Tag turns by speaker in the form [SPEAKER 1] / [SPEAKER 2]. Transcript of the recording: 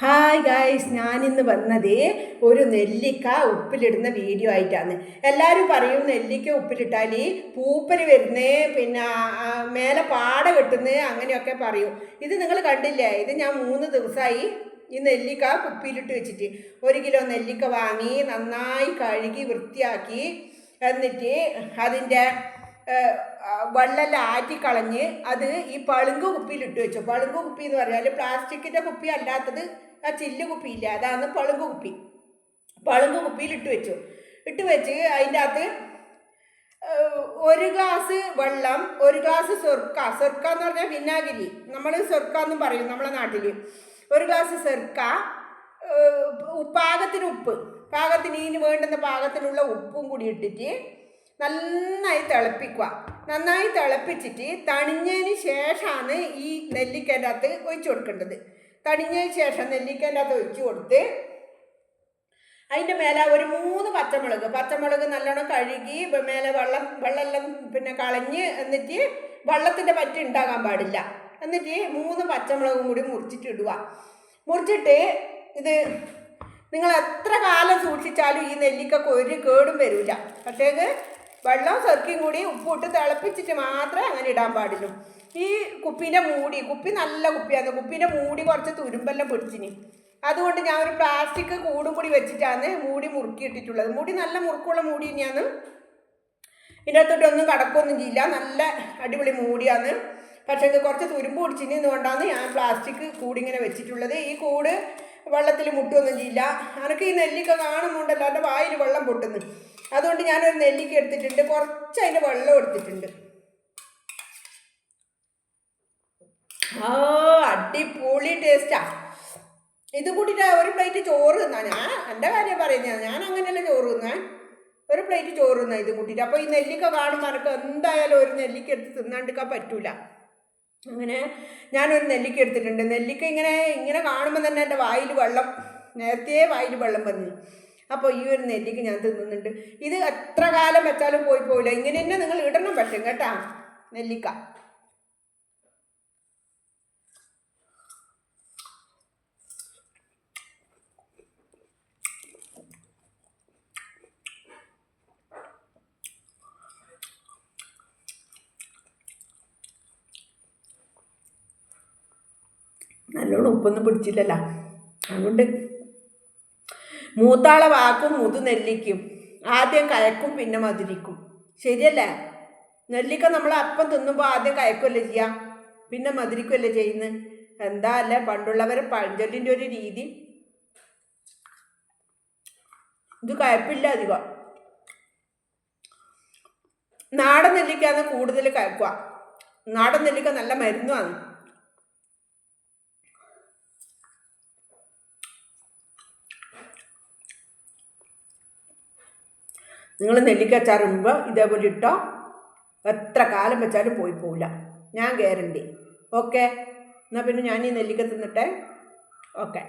[SPEAKER 1] Hi guys ഞാനിന്ന് വന്നത് ഒരു നെല്ലിക്ക ഉപ്പിലിടുന്ന വീഡിയോ ആയിട്ടാണ്. എല്ലാവരും പറയും നെല്ലിക്ക ഉപ്പിലിട്ടാൽ പൂപ്പൽ വരുന്നേ പിന്നെ മേലെ പാട കെട്ടുന്നത് അങ്ങനെയൊക്കെ പറയും. ഇത് നിങ്ങൾ കണ്ടില്ലേ? ഇത് ഞാൻ മൂന്ന് ദിവസമായി ഈ നെല്ലിക്ക കുപ്പിയിലിട്ട് വെച്ചിട്ട്. ഒരു കിലോ നെല്ലിക്ക വാങ്ങി നന്നായി കഴുകി വൃത്തിയാക്കി എന്നിട്ട് അതിന്റെ വെള്ളമെല്ലാം ആറ്റിക്കളഞ്ഞ് അത് ഈ പളുങ്ക് കുപ്പിയിലിട്ട് വെച്ചു. പളുങ്ക് കുപ്പി എന്ന് പറഞ്ഞാൽ പ്ലാസ്റ്റിക്കിന്റെ കുപ്പി അല്ലാത്തത് ആ ചില്ല് കുപ്പിയില്ല. അതാണ് പളുങ്ക് കുപ്പി. പളുങ്ക് കുപ്പിയിലിട്ട് വെച്ചു. ഇട്ട് വെച്ച് അതിന്റെ അകത്ത് ഒരു ഗ്ലാസ് വെള്ളം ഒരു ഗ്ലാസ് സ്വർക്ക സ്വർക്ക എന്ന് പറഞ്ഞാൽ വിനാഗിരി. നമ്മൾ സ്വർക്ക എന്നും പറയും നമ്മളെ നാട്ടിൽ ഒരു ഗ്ലാസ് ഉപ്പ് പാകത്തിന് ഉപ്പ്. പാകത്തിന് ഇതിന് വേണ്ടുന്ന പാകത്തിനുള്ള ഉപ്പും കൂടി ഇട്ടിട്ട് നന്നായി തിളപ്പിക്കുക. നന്നായി തിളപ്പിച്ചിട്ട് തണിഞ്ഞതിന് ശേഷമാണ് ഈ നെല്ലിക്കേന്റെ അകത്ത് ഒഴിച്ചു കൊടുക്കേണ്ടത്. തണിഞ്ഞതിന് ശേഷം നെല്ലിക്കേന്റെ അകത്ത് ഒഴിച്ചു കൊടുത്ത് അതിന്റെ മേലെ ഒരു മൂന്ന് പച്ചമുളക് പച്ചമുളക് നല്ലോണം കഴുകി മേലെ വെള്ളം വെള്ളമെല്ലാം പിന്നെ കളഞ്ഞ് എന്നിട്ട് വെള്ളത്തിന്റെ പറ്റി ഉണ്ടാകാൻ പാടില്ല. എന്നിട്ട് മൂന്ന് പച്ചമുളകും കൂടി മുറിച്ചിട്ട് ഇടുക. മുറിച്ചിട്ട് ഇത് നിങ്ങൾ എത്ര കാലം സൂക്ഷിച്ചാലും ഈ നെല്ലിക്കൊക്കെ ഒരു കേടും വരില്ല പക്ഷേ വെള്ളം സെർക്കിയും കൂടി ഉപ്പിട്ട് തിളപ്പിച്ചിട്ട് മാത്രമേ അങ്ങനെ ഇടാൻ പാടുള്ളൂ. ഈ കുപ്പീന്റെ മൂടി കുപ്പി നല്ല കുപ്പിയാണ് കുപ്പീന്റെ മൂടി കുറച്ച് തുരുമ്പെല്ലാം പിടിച്ചിന്. അതുകൊണ്ട് ഞാൻ ഒരു പ്ലാസ്റ്റിക് കൂടും കൂടി വെച്ചിട്ടാണ് മൂടി മുറുക്കിയിട്ടിട്ടുള്ളത്. മൂടി നല്ല മുറുക്കുള്ള മൂടി തന്നെയാണ് ഇതിനകത്തോട്ടൊന്നും കടക്കൊന്നും ചെയ്യില്ല. നല്ല അടിപൊളി മൂടിയാണ്. പക്ഷേ ഇത് കുറച്ച് തുരുമ്പ് പിടിച്ചിന് കൊണ്ടാണ് ഞാൻ പ്ലാസ്റ്റിക് കൂടിങ്ങനെ വെച്ചിട്ടുള്ളത്. ഈ കൂട് വെള്ളത്തിൽ മുട്ടുമൊന്നും ചെയ്യില്ല. എനിക്ക് ഈ നെല്ലിക്ക കാണുന്നുണ്ടല്ലോ എന്റെ വായിൽ വെള്ളം പൊട്ടുന്നു. അതുകൊണ്ട് ഞാനൊരു നെല്ലിക്ക എടുത്തിട്ടുണ്ട്. കുറച്ച് അതിന്റെ വെള്ളം എടുത്തിട്ടുണ്ട്. ആ അടിപൊളി ടേസ്റ്റാ. ഇത് കൂട്ടിയിട്ട് ഒരു പ്ലേറ്റ് ചോറ് തിന്നാ. ഞാൻ എന്റെ കാര്യം പറയുന്നത് ഞാൻ അങ്ങനെയല്ല ചോറ് തിന്നാൻ ഒരു പ്ലേറ്റ് ചോറ് തിന്നാ ഇത് കൂട്ടിയിട്ട് അപ്പോൾ ഈ നെല്ലിക്ക കാണുമ്പോൾ എനിക്ക് എന്തായാലും ഒരു നെല്ലിക്ക എടുത്ത് തിന്നാണ്ടിരിക്കാൻ പറ്റൂല. അങ്ങനെ ഞാനൊരു നെല്ലിക്ക എടുത്തിട്ടുണ്ട്. നെല്ലിക്ക ഇങ്ങനെ ഇങ്ങനെ കാണുമ്പോൾ തന്നെ എന്റെ വായിൽ വെള്ളം നേരത്തെ വായിൽ വെള്ളം വന്നു. അപ്പോൾ ഈ ഒരു നെല്ലിക്ക് ഞാൻ തിന്നുന്നുണ്ട്. ഇത് എത്ര കാലം വെച്ചാലും പോയി പോയില്ല ഇങ്ങനെ തന്നെ നിങ്ങൾ ഇടണം പക്ഷേ കേട്ടാ? നെല്ലിക്ക. നല്ലോണം ഉപ്പൊന്നും പിടിച്ചില്ലല്ലോ. അതുകൊണ്ട് മൂത്താളെ വാക്കും മുതു നെല്ലിക്കും. ആദ്യം കയക്കും പിന്നെ മധുരിക്കും. ശരിയല്ലേ? നെല്ലിക്ക നമ്മൾ അപ്പം തിന്നുമ്പോൾ ആദ്യം കയക്കുമല്ലേ ചെയ്യാം? പിന്നെ മധുരിക്കുമല്ലേ ചെയ്യുന്നത് എന്താ അല്ലേ? പണ്ടുള്ളവർ പഴഞ്ചൊല്ലിന്റെ ഒരു രീതി. ഇത് കയപ്പില്ല അധികം. നാടൻ നെല്ലിക്കാന്ന് കൂടുതൽ കയക്കുക നാടൻ നെല്ലിക്ക നല്ല മരുന്നുമാണ് നിങ്ങൾ നെല്ലിക്ക അച്ചാറുമ്പോൾ ഇതേപോലെ ഇട്ടോ? എത്ര കാലം വെച്ചാലും പോയി പോവില്ല. ഞാൻ ഗ്യാരണ്ടി ഓക്കെ എന്നാൽ പിന്നെ ഞാൻ ഈ നെല്ലിക്ക തിന്നിട്ടെ? ഓക്കെ